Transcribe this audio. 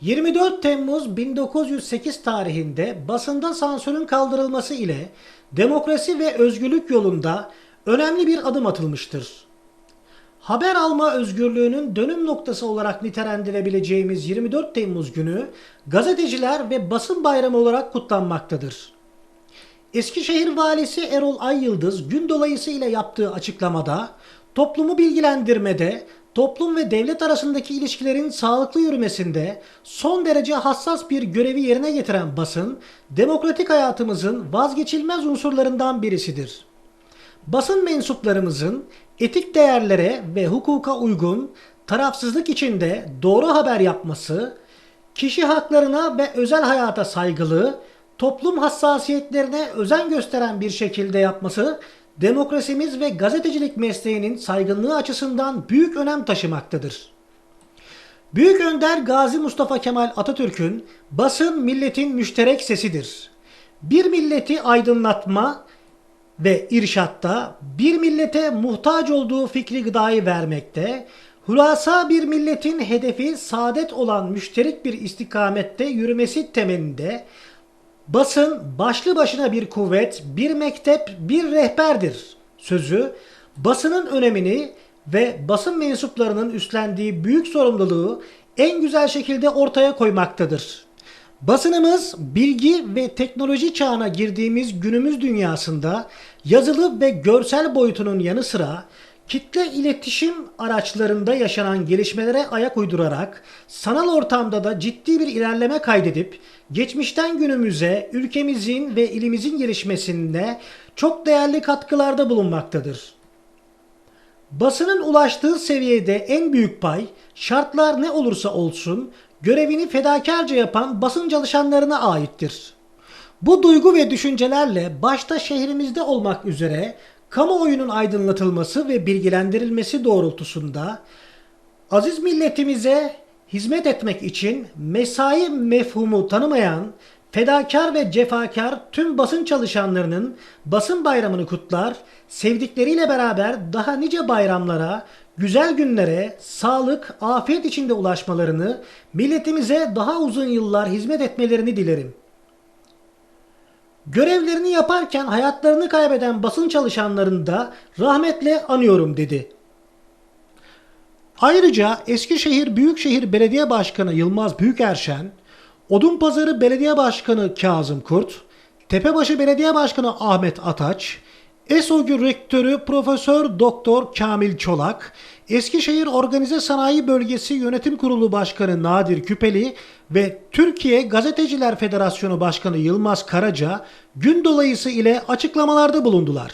24 Temmuz 1908 tarihinde basında sansürün kaldırılması ile demokrasi ve özgürlük yolunda önemli bir adım atılmıştır. Haber alma özgürlüğünün dönüm noktası olarak nitelendirebileceğimiz 24 Temmuz günü gazeteciler ve basın bayramı olarak kutlanmaktadır. Eskişehir Valisi Erol Ay Yıldız gün dolayısıyla yaptığı açıklamada toplumu bilgilendirmede, toplum ve devlet arasındaki ilişkilerin sağlıklı yürümesinde son derece hassas bir görevi yerine getiren basın, demokratik hayatımızın vazgeçilmez unsurlarından birisidir. Basın mensuplarımızın etik değerlere ve hukuka uygun, tarafsızlık içinde doğru haber yapması, kişi haklarına ve özel hayata saygılı, toplum hassasiyetlerine özen gösteren bir şekilde yapması demokrasimiz ve gazetecilik mesleğinin saygınlığı açısından büyük önem taşımaktadır. Büyük Önder Gazi Mustafa Kemal Atatürk'ün basın milletin müşterek sesidir. Bir milleti aydınlatma ve irşatta bir millete muhtaç olduğu fikri gıdayı vermekte, hulasa bir milletin hedefi saadet olan müşterik bir istikamette yürümesi temelinde basın başlı başına bir kuvvet, bir mektep, bir rehberdir sözü basının önemini ve basın mensuplarının üstlendiği büyük sorumluluğu en güzel şekilde ortaya koymaktadır. Basınımız bilgi ve teknoloji çağına girdiğimiz günümüz dünyasında yazılı ve görsel boyutunun yanı sıra kitle iletişim araçlarında yaşanan gelişmelere ayak uydurarak sanal ortamda da ciddi bir ilerleme kaydedip geçmişten günümüze ülkemizin ve ilimizin gelişmesinde çok değerli katkılarda bulunmaktadır. Basının ulaştığı seviyede en büyük pay şartlar ne olursa olsun görevini fedakarca yapan basın çalışanlarına aittir. Bu duygu ve düşüncelerle başta şehrimizde olmak üzere kamuoyunun aydınlatılması ve bilgilendirilmesi doğrultusunda aziz milletimize hizmet etmek için mesai mefhumu tanımayan fedakar ve cefakar tüm basın çalışanlarının basın bayramını kutlar, sevdikleriyle beraber daha nice bayramlara, güzel günlere, sağlık, afiyet içinde ulaşmalarını, milletimize daha uzun yıllar hizmet etmelerini dilerim. Görevlerini yaparken hayatlarını kaybeden basın çalışanlarını da rahmetle anıyorum dedi. Ayrıca Eskişehir Büyükşehir Belediye Başkanı Yılmaz Büyükerşen, Odunpazarı Belediye Başkanı Kazım Kurt, Tepebaşı Belediye Başkanı Ahmet Ataç, ESOGÜ Rektörü Profesör Doktor Kamil Çolak, Eskişehir Organize Sanayi Bölgesi Yönetim Kurulu Başkanı Nadir Küpeli ve Türkiye Gazeteciler Federasyonu Başkanı Yılmaz Karaca gün dolayısı ile açıklamalarda bulundular.